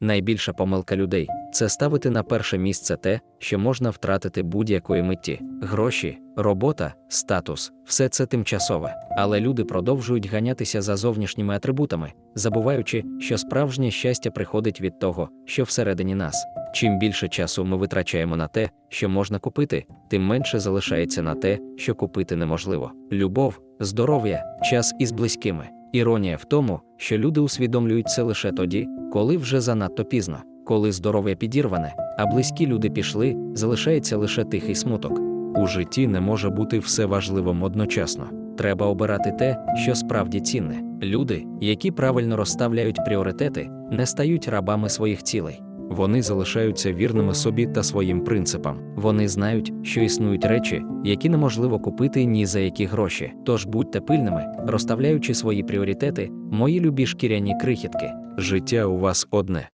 Найбільша помилка людей це ставити на перше місце те, що можна втратити будь-якої митті. Гроші, робота, статус все це тимчасове. Але люди продовжують ганятися за зовнішніми атрибутами, забуваючи, що справжнє щастя приходить від того, що всередині нас. Чим більше часу ми витрачаємо на те, що можна купити, тим менше залишається на те, що купити неможливо. Любов, здоров'я, час із близькими. Іронія в тому, що люди усвідомлюють це лише тоді, коли вже занадто пізно, коли здоров'я підірване, а близькі люди пішли, залишається лише тихий смуток. У житті не може бути все важливим одночасно. Треба обирати те, що справді цінне. Люди, які правильно розставляють пріоритети, не стають рабами своїх цілей. Вони залишаються вірними собі та своїм принципам. Вони знають, що існують речі, які неможливо купити ні за які гроші. Тож будьте пильними, розставляючи свої пріоритети, мої любі шкіряні крихітки. Життя у вас одне.